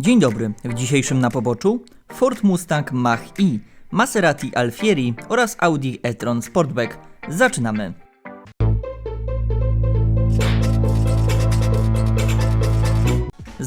Dzień dobry. W dzisiejszym na poboczu Ford Mustang Mach-E, Maserati Alfieri oraz Audi e-tron Sportback. Zaczynamy.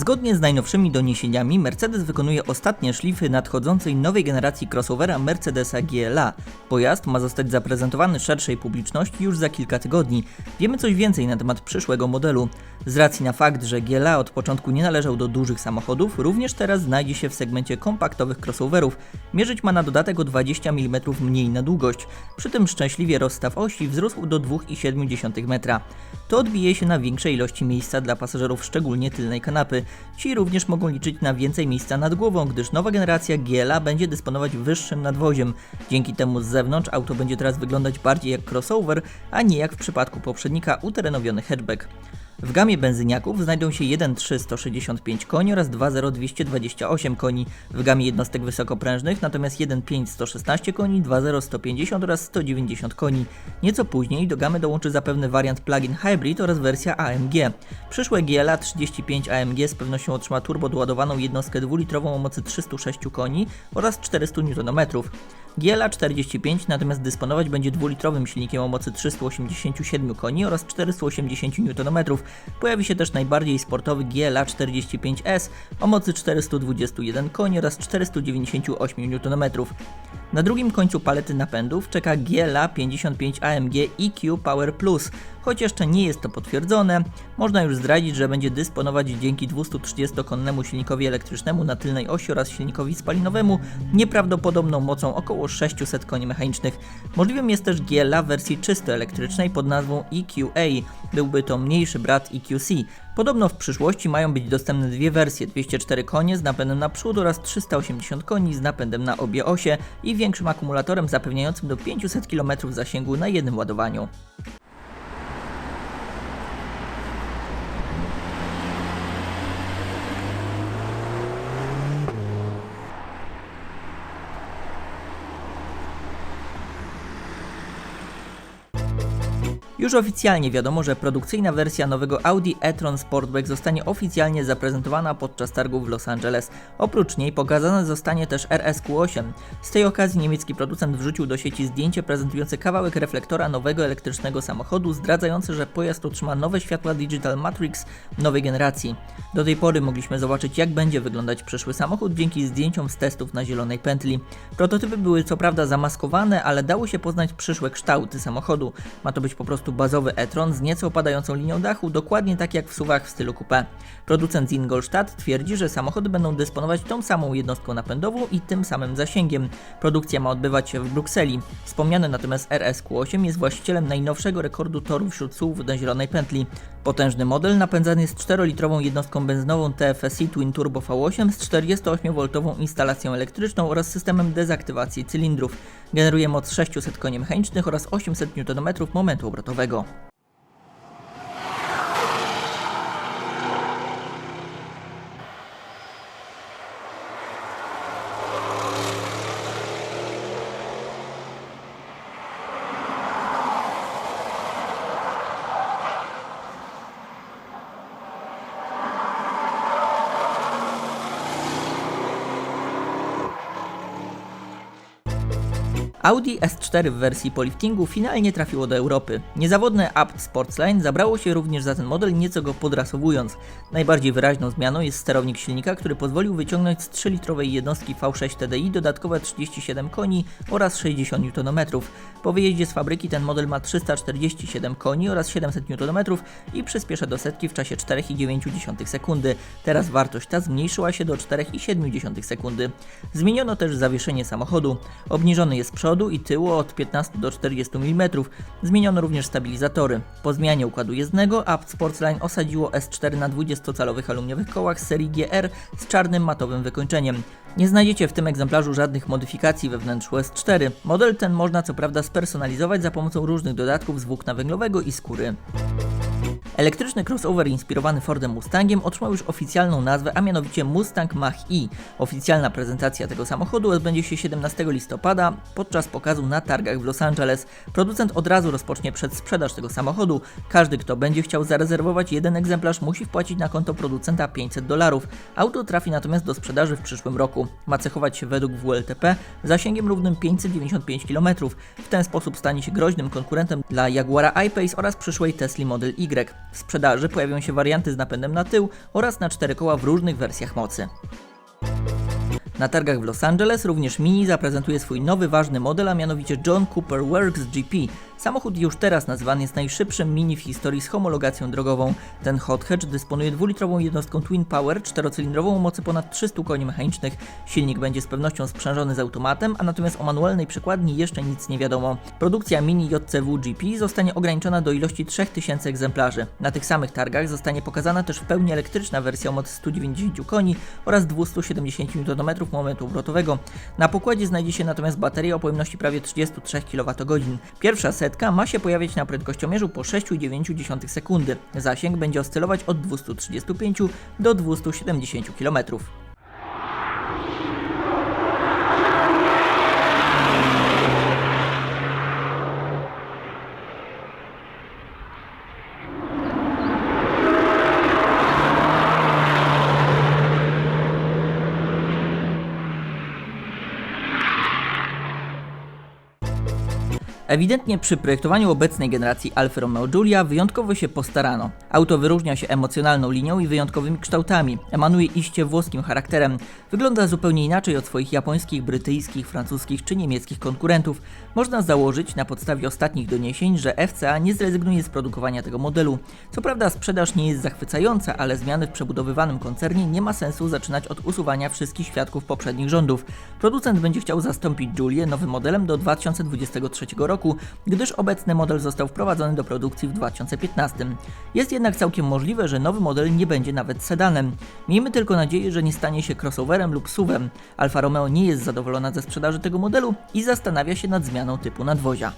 Zgodnie z najnowszymi doniesieniami, Mercedes wykonuje ostatnie szlify nadchodzącej nowej generacji crossovera Mercedesa GLA. Pojazd ma zostać zaprezentowany szerszej publiczności już za kilka tygodni. Wiemy coś więcej na temat przyszłego modelu. Z racji na fakt, że GLA od początku nie należał do dużych samochodów, również teraz znajdzie się w segmencie kompaktowych crossoverów. Mierzyć ma na dodatek o 20 mm mniej na długość. Przy tym szczęśliwie rozstaw osi wzrósł do 2,7 metra. To odbije się na większej ilości miejsca dla pasażerów, szczególnie tylnej kanapy. Ci również mogą liczyć na więcej miejsca nad głową, gdyż nowa generacja GLA będzie dysponować wyższym nadwoziem. Dzięki temu z zewnątrz auto będzie teraz wyglądać bardziej jak crossover, a nie jak w przypadku poprzednika uterenowiony hatchback. W gamie benzyniaków znajdą się 1.3 165 koni oraz 2.0 228 koni. W gamie jednostek wysokoprężnych natomiast 1.5 116 koni, 2.0 150 oraz 190 koni. Nieco później do gamy dołączy zapewne wariant plug-in hybrid oraz wersja AMG. Przyszłe GLA 35 AMG z pewnością otrzyma turbo doładowaną jednostkę dwulitrową o mocy 306 koni oraz 400 Nm. GLA 45 natomiast dysponować będzie dwulitrowym silnikiem o mocy 387 koni oraz 480 Nm. Pojawi się też najbardziej sportowy GLA 45S o mocy 421 koni oraz 498 Nm. Na drugim końcu palety napędów czeka GLA 55 AMG EQ Power Plus. Choć jeszcze nie jest to potwierdzone, można już zdradzić, że będzie dysponować dzięki 230-konnemu silnikowi elektrycznemu na tylnej osi oraz silnikowi spalinowemu nieprawdopodobną mocą około 600 koni mechanicznych. Możliwym jest też GLA w wersji czysto elektrycznej pod nazwą EQA. Byłby to mniejszy brat EQC. Podobno w przyszłości mają być dostępne dwie wersje: 204 konie z napędem na przód oraz 380 koni z napędem na obie osie i większym akumulatorem zapewniającym do 500 km zasięgu na jednym ładowaniu. Już oficjalnie wiadomo, że produkcyjna wersja nowego Audi e-tron Sportback zostanie oficjalnie zaprezentowana podczas targów w Los Angeles. Oprócz niej pokazane zostanie też RSQ8. Z tej okazji niemiecki producent wrzucił do sieci zdjęcie prezentujące kawałek reflektora nowego elektrycznego samochodu, zdradzające, że pojazd otrzyma nowe światła Digital Matrix nowej generacji. Do tej pory mogliśmy zobaczyć, jak będzie wyglądać przyszły samochód dzięki zdjęciom z testów na zielonej pętli. Prototypy były co prawda zamaskowane, ale dało się poznać przyszłe kształty samochodu. Ma to być po prostu bazowy e-tron z nieco opadającą linią dachu, dokładnie tak jak w suwach w stylu coupé. Producent z Ingolstadt twierdzi, że samochody będą dysponować tą samą jednostką napędową i tym samym zasięgiem. Produkcja ma odbywać się w Brukseli. Wspomniany natomiast RSQ8 jest właścicielem najnowszego rekordu toru wśród SUV na zielonej pętli. Potężny model napędzany jest 4-litrową jednostką benzynową TFSI Twin Turbo V8 z 48V instalacją elektryczną oraz systemem dezaktywacji cylindrów. Generuje moc 600 koni mechanicznych oraz 800 Nm momentu obrotowego finansowego. Audi S4 w wersji poliftingu finalnie trafiło do Europy. Niezawodne Apt Sportsline zabrało się również za ten model, nieco go podrasowując. Najbardziej wyraźną zmianą jest sterownik silnika, który pozwolił wyciągnąć z 3-litrowej jednostki V6 TDI dodatkowe 37 koni oraz 60 Nm. Po wyjeździe z fabryki ten model ma 347 koni oraz 700 Nm i przyspiesza do setki w czasie 4,9 sekundy. Teraz wartość ta zmniejszyła się do 4,7 sekundy. Zmieniono też zawieszenie samochodu. Obniżony jest przód przodu i tyłu od 15 do 40 mm. Zmieniono również stabilizatory. Po zmianie układu jezdnego Apt Sportsline osadziło S4 na 20-calowych aluminiowych kołach serii GR z czarnym matowym wykończeniem. Nie znajdziecie w tym egzemplarzu żadnych modyfikacji we wnętrzu S4. Model ten można co prawda spersonalizować za pomocą różnych dodatków z włókna węglowego i skóry. Elektryczny crossover inspirowany Fordem Mustangiem otrzymał już oficjalną nazwę, a mianowicie Mustang Mach-E. Oficjalna prezentacja tego samochodu odbędzie się 17 listopada podczas pokazu na targach w Los Angeles. Producent od razu rozpocznie przedsprzedaż tego samochodu. Każdy, kto będzie chciał zarezerwować jeden egzemplarz, musi wpłacić na konto producenta 500 dolarów. Auto trafi natomiast do sprzedaży w przyszłym roku. Ma cechować się według WLTP zasięgiem równym 595 km. W ten sposób stanie się groźnym konkurentem dla Jaguara I-Pace oraz przyszłej Tesla Model Y. W sprzedaży pojawią się warianty z napędem na tył oraz na cztery koła w różnych wersjach mocy. Na targach w Los Angeles również Mini zaprezentuje swój nowy ważny model, a mianowicie John Cooper Works GP. Samochód już teraz nazywany jest najszybszym Mini w historii z homologacją drogową. Ten hot hatch dysponuje dwulitrową jednostką Twin Power, czterocylindrową o mocy ponad 300 koni mechanicznych. Silnik będzie z pewnością sprzężony z automatem, a natomiast o manualnej przekładni jeszcze nic nie wiadomo. Produkcja Mini JCW GP zostanie ograniczona do ilości 3000 egzemplarzy. Na tych samych targach zostanie pokazana też w pełni elektryczna wersja o mocy 190 koni oraz 270 Nm momentu obrotowego. Na pokładzie znajdzie się natomiast bateria o pojemności prawie 33 kWh. Pierwsza ma się pojawiać na prędkościomierzu po 6,9 sekundy. Zasięg będzie oscylować od 235 do 270 km. Ewidentnie przy projektowaniu obecnej generacji Alfa Romeo Giulia wyjątkowo się postarano. Auto wyróżnia się emocjonalną linią i wyjątkowymi kształtami, emanuje iście włoskim charakterem, wygląda zupełnie inaczej od swoich japońskich, brytyjskich, francuskich czy niemieckich konkurentów. Można założyć na podstawie ostatnich doniesień, że FCA nie zrezygnuje z produkowania tego modelu. Co prawda sprzedaż nie jest zachwycająca, ale zmiany w przebudowywanym koncernie nie ma sensu zaczynać od usuwania wszystkich świadków poprzednich rządów. Producent będzie chciał zastąpić Giulię nowym modelem do 2023 roku roku, gdyż obecny model został wprowadzony do produkcji w 2015. Jest jednak całkiem możliwe, że nowy model nie będzie nawet sedanem. Miejmy tylko nadzieję, że nie stanie się crossoverem lub SUVem. Alfa Romeo nie jest zadowolona ze sprzedaży tego modelu i zastanawia się nad zmianą typu nadwozia.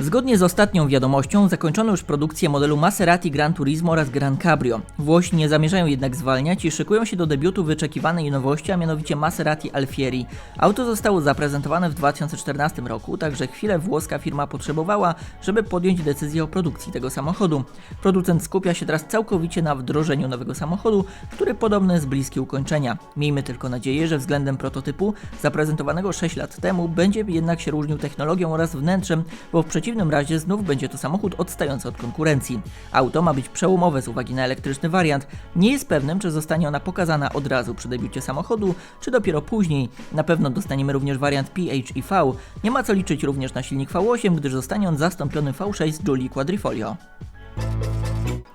Zgodnie z ostatnią wiadomością zakończono już produkcję modelu Maserati Gran Turismo oraz Gran Cabrio. Włosi nie zamierzają jednak zwalniać i szykują się do debiutu wyczekiwanej nowości, a mianowicie Maserati Alfieri. Auto zostało zaprezentowane w 2014 roku, także chwilę włoska firma potrzebowała, żeby podjąć decyzję o produkcji tego samochodu. Producent skupia się teraz całkowicie na wdrożeniu nowego samochodu, który podobno jest bliski ukończenia. Miejmy tylko nadzieję, że względem prototypu zaprezentowanego 6 lat temu będzie jednak się różnił technologią oraz wnętrzem, bo w przeciwieństwie przeciwnym razie znów będzie to samochód odstający od konkurencji. Auto ma być przełomowe z uwagi na elektryczny wariant. Nie jest pewnym, czy zostanie ona pokazana od razu przy debiucie samochodu, czy dopiero później. Na pewno dostaniemy również wariant PHEV. Nie ma co liczyć również na silnik V8, gdyż zostanie on zastąpiony V6 z Jolie Quadrifoglio.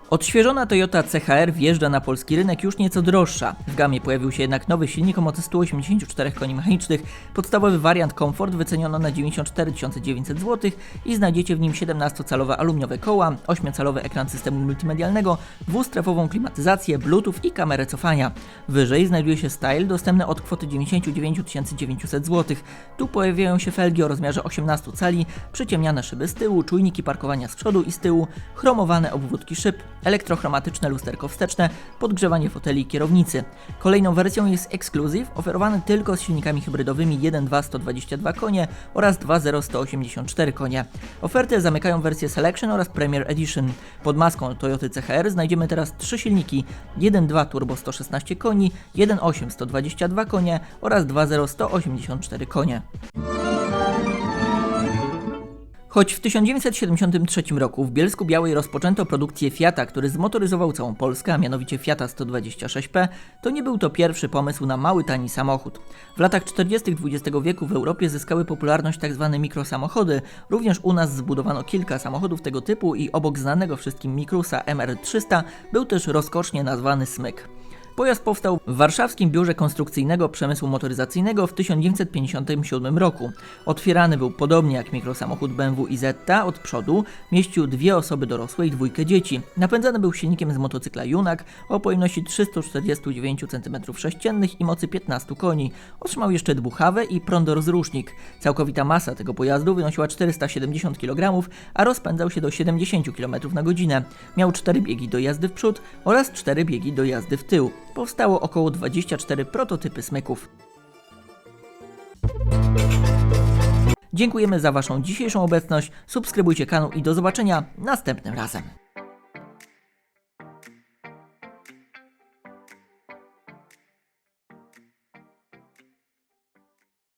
Odświeżona Toyota CHR wjeżdża na polski rynek już nieco droższa. W gamie pojawił się jednak nowy silnik o mocy 184 koni mechanicznych. Podstawowy wariant Comfort wyceniono na 94 900 zł i znajdziecie w nim 17-calowe aluminiowe koła, 8-calowy ekran systemu multimedialnego, dwustrefową klimatyzację, bluetooth i kamerę cofania. Wyżej znajduje się Style dostępny od kwoty 99 900 zł. Tu pojawiają się felgi o rozmiarze 18 cali, przyciemniane szyby z tyłu, czujniki parkowania z przodu i z tyłu, chromowane obwódki szyb elektrochromatyczne lusterko wsteczne, podgrzewanie foteli i kierownicy. Kolejną wersją jest Exclusive, oferowany tylko z silnikami hybrydowymi 1.2 122 konie oraz 2.0 184 konie. Oferty zamykają wersję Selection oraz Premier Edition. Pod maską Toyota CHR znajdziemy teraz trzy silniki 1.2 turbo 116 koni, 1.8 122 konie oraz 2.0 184 konie. Choć w 1973 roku w Bielsku Białej rozpoczęto produkcję Fiata, który zmotoryzował całą Polskę, a mianowicie Fiata 126P, to nie był to pierwszy pomysł na mały, tani samochód. W latach 40. XX wieku w Europie zyskały popularność tzw. Tak mikrosamochody. Również u nas zbudowano kilka samochodów tego typu i obok znanego wszystkim Mikrusa MR300 był też rozkosznie nazwany Smyk. Pojazd powstał w Warszawskim Biurze Konstrukcyjnego Przemysłu Motoryzacyjnego w 1957 roku. Otwierany był podobnie jak mikrosamochód BMW Izetta od przodu, mieścił dwie osoby dorosłe i dwójkę dzieci. Napędzany był silnikiem z motocykla Junak o pojemności 349 cm3 i mocy 15 koni. Otrzymał jeszcze dwuchawę i prądorozrusznik. Całkowita masa tego pojazdu wynosiła 470 kg, a rozpędzał się do 70 km na godzinę. Miał 4 biegi do jazdy w przód oraz 4 biegi do jazdy w tył. Powstało około 24 prototypy smyków. Dziękujemy za Waszą dzisiejszą obecność. Subskrybujcie kanał i do zobaczenia następnym razem.